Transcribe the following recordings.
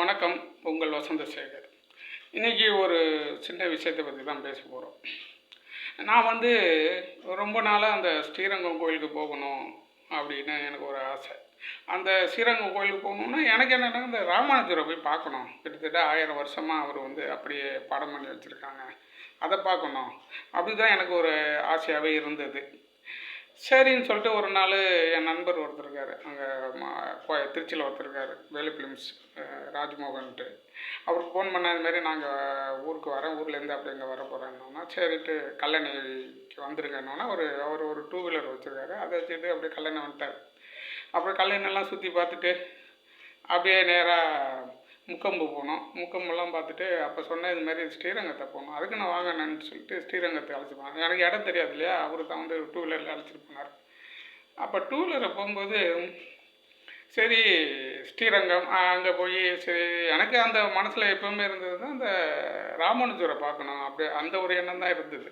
வணக்கம் உங்கள் வசந்த சேகர். இன்றைக்கி ஒரு சின்ன விஷயத்தை பற்றி தான் பேச போகிறோம் நான் வந்து ரொம்ப நாளாக அந்த ஸ்ரீரங்கம் கோயிலுக்கு போகணும் அப்படின்னு எனக்கு ஒரு ஆசை. அந்த ஸ்ரீரங்கம் கோயிலுக்கு போகணுன்னா எனக்கு என்னென்னா இந்த ராமானுஜரை போய் பார்க்கணும். கிட்டத்தட்ட ஆயிரம் வருஷமாக அவர் வந்து அப்படியே படம் பண்ணி வச்சுருக்காங்க. அதை பார்க்கணும். அப்படி தான் எனக்கு ஒரு ஆசையாகவே இருந்தது. சரின்னு சொல்லிட்டு ஒரு நாள் என் நண்பர் ஒருத்தர் இருக்கார். அங்கே திருச்சியில் ஒருத்தர் இருக்கார். வேலு ஃபிலிம்ஸ் ராஜ்மோகன்ட்டு. அவருக்கு ஃபோன் பண்ண மாதிரி நாங்கள் ஊருக்கு வரேன் ஊர்லேருந்து அப்படி இங்கே வர போகிறேன்னா சரிட்டு கல்லணைக்கு வந்துருங்கன்னொன்னா ஒரு அவர் ஒரு டூ வீலர் வச்சுருக்காரு. அதை வச்சுட்டு அப்படியே கல்லணை வந்துட்டார். அப்புறம் கல்லணையெல்லாம் சுற்றி பார்த்துட்டு அப்படியே நேராக முக்கம்பு போனோம். முக்கம்பெல்லாம் பார்த்துட்டு அப்போ சொன்னேன் இது மாதிரி ஸ்ரீரங்கத்தை போகணும் அதுக்கு நான் வாங்கினேன்னு சொல்லிட்டு ஸ்ரீரங்கத்தை அழைச்சி போனேன் எனக்கு இடம் தெரியாது இல்லையா? அவர் தான் வந்து டூ வீலரில் அழைச்சிட்டு போனார். அப்போ டூ வீலரில் போகும்போது சரி ஸ்ரீரங்கம் அங்கே போய் சரி எனக்கு அந்த மனசில் எப்போவுமே இருந்தது தான் அந்த ராமானுஜரை பார்க்கணும். அப்படி அந்த ஒரு எண்ணம் தான் இருந்தது.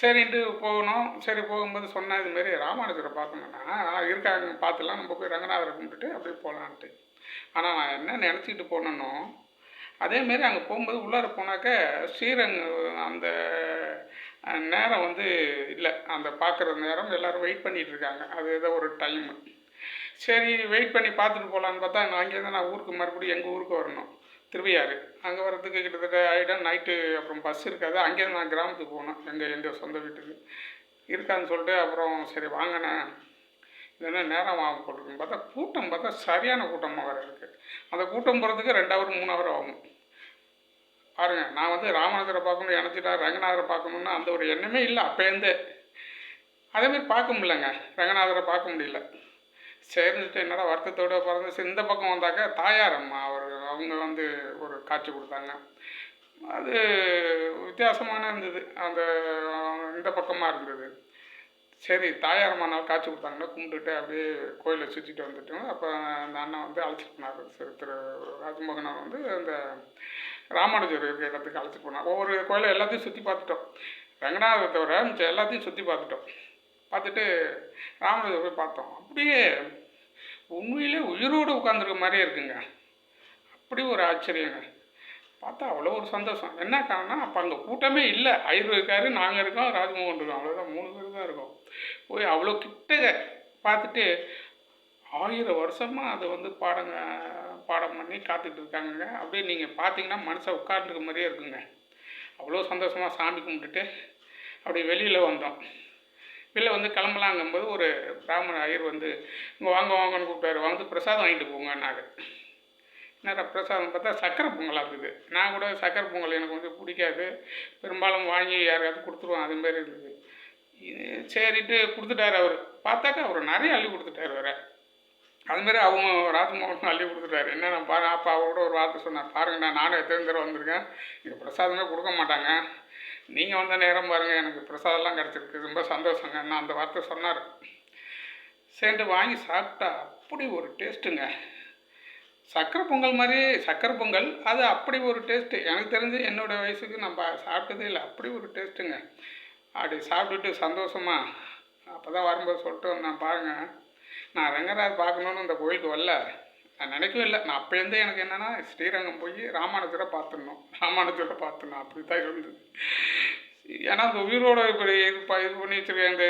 சரின்ட்டு போகணும் சரி போகும்போது சொன்னேன் இதுமாரி ராமானுஜரை பார்க்கணும்னா இருக்காங்க பார்த்துலாம் நம்ம போய் ரங்கநாதரை கும்பிட்டுட்டு அப்படியே போகலான்ட்டு ஆனால் நான் என்ன நினச்சிக்கிட்டு போனேன்னோ அதேமாரி அங்கே போகும்போது உள்ளார போனாக்க ஸ்ரீரங்க அந்த நேரம் வந்து இல்லை. அந்த பார்க்குற நேரம் எல்லோரும் வெயிட் பண்ணிகிட்டு இருக்காங்க. அது ஏதோ ஒரு டைமு சரி வெயிட் பண்ணி பார்த்துட்டு போகலான்னு பார்த்தா நான் அங்கேருந்து நான் ஊருக்கு மறுபடியும் எங்கள் ஊருக்கு வரணும். திருவையாறு. அங்கே வரதுக்கு கிட்டத்தட்ட ஆகிடும் நைட்டு அப்புறம் பஸ் இருக்காது. அங்கேருந்து நான் கிராமத்துக்கு போகணும். எங்கள் எங்கள் சொந்த வீட்டுக்கு. இருக்கான்னு சொல்லிட்டு அப்புறம் சரி வாங்கினேன். இல்லைன்னா நேரம் ஆகும் போட்டுருக்குன்னு பார்த்தா கூட்டம் பார்த்தா சரியான கூட்டமாக வேறு இருக்குது அந்த கூட்டம் போகிறதுக்கு ரெண்டு ஹவர் மூணு ஹவர் ஆகும். பாருங்கள் நான் வந்து ராமநாதரை பார்க்கணும் நினச்சிட்டா ரங்கநாதரை பார்க்கணுன்னா அந்த ஒரு எண்ணமே இல்லை அப்போலேருந்தே அதேமாதிரி பார்க்க முடியலங்க. ரங்கநாதரை பார்க்க முடியல. சேர்ந்துட்டு என்னடா வருத்தத்தோடு பிறந்து இந்த பக்கம் வந்தாக்க தாயார் அம்மா அவர் அவங்க வந்து ஒரு காட்சி கொடுத்தாங்க. அது வித்தியாசமான இருந்தது. அந்த இந்த பக்கமாக இருந்தது. சரி தாயார் நாள் காட்சி கொடுத்தாங்கன்னா கும்பிட்டுட்டு அப்படியே கோயிலை சுற்றிட்டு வந்துட்டோம் அப்போ அந்த அண்ணன் வந்து அழைச்சிட்டு போனார். திரு திரு ராஜமோகனார் வந்து அந்த ராமானுஜர் இருக்கிற இடத்துக்கு அழைச்சிட்டு போனார். ஒவ்வொரு கோயிலை எல்லாத்தையும் சுற்றி பார்த்துட்டோம். ரங்கநாதரை தவிர மிச்சம் எல்லாத்தையும் சுற்றி பார்த்துட்டோம். பார்த்துட்டு ராமானுஜர் போய் பார்த்தோம். அப்படியே உண்மையிலே உயிரோடு உட்காந்துருக்க மாதிரியே இருக்குங்க. அப்படி ஒரு ஆச்சரியங்க. பார்த்தா அவ்வளோ ஒரு சந்தோஷம். என்ன காரணம் அப்போ அங்கே கூட்டமே இல்லை. ஐயர் இருக்காரு நாங்கள் இருக்கோம் ராஜ்மோகன் இருக்கோம். அவ்வளோதான் மூணு பேர் தான் இருக்கோம். போய் அவ்வளோ கிட்டக பார்த்துட்டு ஆயிரம் வருஷமாக அதை வந்து பாடங்க பாடம் பண்ணி காத்துட்டு இருக்காங்க அப்படியே நீங்கள் பார்த்தீங்கன்னா மனசை உட்கார்ந்துருக்க மாதிரியே இருக்குங்க. அவ்வளோ சந்தோஷமாக சாமி கும்பிட்டுட்டு அப்படியே வெளியில் வந்தோம். வெளில வந்து கிளம்பலாங்கும்போது ஒரு பிராமண ஐயர் வந்து இங்கே வாங்க வாங்கன்னு கூப்பிட்டாரு. வந்து பிரசாதம் வாங்கிட்டு போங்கன்னாரு. நேரம் பிரசாதம் பார்த்தா சக்கரை பொங்கலாக இருக்குது. நான் கூட சக்கரை பொங்கல் எனக்கு கொஞ்சம் பிடிக்காது. பெரும்பாலும் வாங்கி யாரையாவது கொடுத்துருவோம் அதுமாரி இருக்குது சரிட்டு கொடுத்துட்டாரு அவர். பார்த்தாக்கா அவர் நிறைய அள்ளி கொடுத்துட்டாரு வேற. அதுமாரி அவங்க ராஜமோகன் அள்ளி கொடுத்துட்டாரு. நான் பாரு அப்போ அவரோட ஒரு வார்த்தை சொன்னார். பாருங்கண்ணா நானும் எத்தனை தடவை வந்திருக்கேன். இங்கே பிரசாதமே கொடுக்க மாட்டாங்க. நீங்கள் வந்த நேரம் பாருங்கள் எனக்கு பிரசாதம்லாம் கிடச்சிருக்கு. ரொம்ப சந்தோஷங்க. நான் அந்த வார்த்தை சொன்னார். சேர்ந்து வாங்கி சாப்பிட்டா அப்படி ஒரு டேஸ்ட்டுங்க சக்கரை பொங்கல் மாதிரி சக்கரை பொங்கல் அது அப்படி ஒரு டேஸ்ட்டு எனக்கு தெரிஞ்சு என்னோடய வயசுக்கு நம்ம சாப்பிட்டதே இல்லை. அப்படி ஒரு டேஸ்ட்டுங்க அப்படி சாப்பிட்டுட்டு சந்தோஷமாக அப்போ தான் வரும்போது சொல்லிட்டு வந்தேன் பாருங்கள் நான் ரங்கராஜ் பார்க்கணுன்னு இந்த கோயிலுக்கு வரல. நான் நினைக்கவே இல்லை. நான் அப்போலேருந்தே எனக்கு என்னென்னா ஸ்ரீரங்கம் போய் ராமானுஜரை பார்த்துடணும். ராமானுஜரை பார்த்துடணும். அப்படி தான் இருந்தது. ஏன்னா அந்த உயிரோட இப்படி இது ப இது பண்ணி வச்சுருக்கேன் இந்த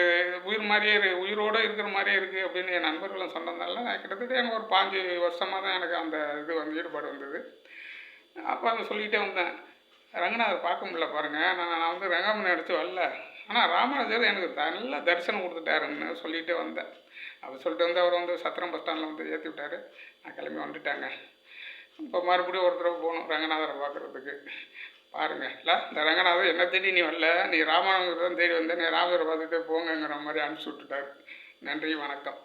உயிர் மாதிரியே இரு உயிரோடு இருக்கிற மாதிரியே இருக்குது அப்படின்னு என் நண்பர்களும் சொன்னதுனால நான் கிட்டத்தட்ட எனக்கு ஒரு பாஞ்சு வருஷமாக தான் எனக்கு அந்த இது வந்து ஈடுபாடு வந்தது. அப்போ அதை சொல்லிகிட்டே வந்தேன். ரங்கநாதர் பார்க்க முடியல பாருங்கள் நான் நான் வந்து ரங்கம்மன் நடித்து வரல. ஆனால் ராமானுஜர் எனக்கு நல்ல தரிசனம் கொடுத்துட்டாருன்னு சொல்லிகிட்டே வந்தேன். அப்படி சொல்லிட்டு வந்து அவர் வந்து சத்திரம் பஸ் ஸ்டாண்டில் வந்து ஏற்றி விட்டார். நான் கிளம்பி வந்துட்டாங்க. இப்போ மறுபடியும் ஒரு தடவை போகணும் ரங்கநாதரை பார்க்குறதுக்கு. பாருங்க இல்லை இந்த ரங்கநாதர் என்ன தேடி நீ வரல? நீ ராமனுங்கிறத தேடி வந்தேன் நீ ராமரை பார்த்துட்டு போங்கங்கிற மாதிரி அனுப்பிச்சி விட்டுட்டார். நன்றி வணக்கம்.